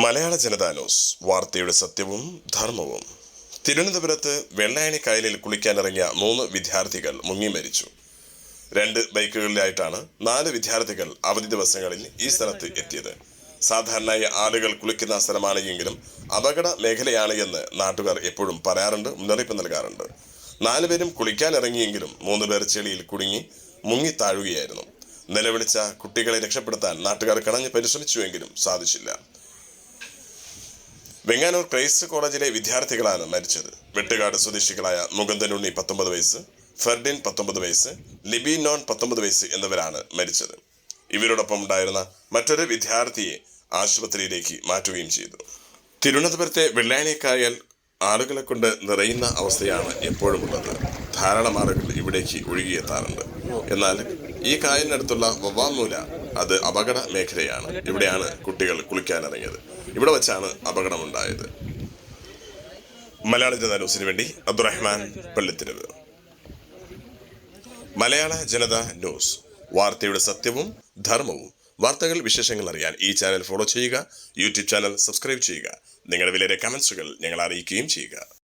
മലയാള Janata news വാർത്തയുടെ സത്യവും ധർമ്മവും. തിരുവനന്തപുരത്ത് വെള്ളായണി കായലിൽ കുളിക്കാനിറങ്ങിയ മൂന്ന് വിദ്യാർത്ഥികൾ മുങ്ങി മരിച്ചു. രണ്ട് ബൈക്കുകളിലായിട്ടാണ് നാല് വിദ്യാർത്ഥികൾ അവധി ദിവസങ്ങളിൽ ഈ സ്ഥലത്ത് എത്തിയത്. സാധാരണയായി ആളുകൾ കുളിക്കുന്ന സ്ഥലമാണ് എങ്കിലും അപകട മേഖലയാണ് എന്ന് നാട്ടുകാർ എപ്പോഴും പറയാറുണ്ട് മുന്നറിയിപ്പ് നൽകാറുണ്ട്. നാലുപേരും കുളിക്കാനിറങ്ങിയെങ്കിലും മൂന്ന് പേർ ചെളിയിൽ കുടുങ്ങി മുങ്ങി താഴുകയായിരുന്നു. നിലവിളിച്ച കുട്ടികളെ രക്ഷപ്പെടുത്താൻ നാട്ടുകാർ കണഞ്ഞ് പരിശ്രമിച്ചുവെങ്കിലും സാധിച്ചില്ല. വെങ്ങാനൂർ ക്രൈസ്റ്റ് കോളേജിലെ വിദ്യാർത്ഥികളാണ് മരിച്ചത്. വെട്ടുകാട് സ്വദേശികളായ മുകുന്ദനുണ്ണി പത്തൊമ്പത് വയസ്സ് ഫെർഡിൻ പത്തൊമ്പത് വയസ്സ് ലിബി നോൺ പത്തൊമ്പത് വയസ്സ് എന്നിവരാണ് മരിച്ചത്. ഇവരോടൊപ്പം ഉണ്ടായിരുന്ന മറ്റൊരു വിദ്യാർത്ഥിയെ ആശുപത്രിയിലേക്ക് മാറ്റുകയും ചെയ്തു. തിരുവനന്തപുരത്തെ വെള്ളായണിക്കായൽ ആളുകളെ കൊണ്ട് നിറയുന്ന അവസ്ഥയാണ് എപ്പോഴും ഉള്ളത്. ധാരാളം ആളുകൾ ഇവിടേക്ക് ഒഴുകിയെത്താറുണ്ട്. എന്നാൽ ഈ കായലിനടുത്തുള്ള വവ്വാമൂല അത് അപകട മേഖലയാണ്. ഇവിടെയാണ് കുട്ടികൾ കുളിക്കാനിറങ്ങിയത്. ഇവിടെ വെച്ചാണ് അപകടമുണ്ടായത്. മലയാള ജനത ന്യൂസിന് വേണ്ടി അബ്ദുറഹ്മാൻ പള്ളിത്തിരുവ്. മലയാള ജനത ന്യൂസ്. വാർത്തയുടെ സത്യവും ധർമ്മവും. വാർത്തകൾ വിശേഷങ്ങൾ അറിയാൻ ഈ ചാനൽ ഫോളോ ചെയ്യുക. യൂട്യൂബ് ചാനൽ സബ്സ്ക്രൈബ് ചെയ്യുക. നിങ്ങളുടെ വിലയേറെ കമൻസുകൾ ഞങ്ങൾ അറിയിക്കുകയും ചെയ്യുക.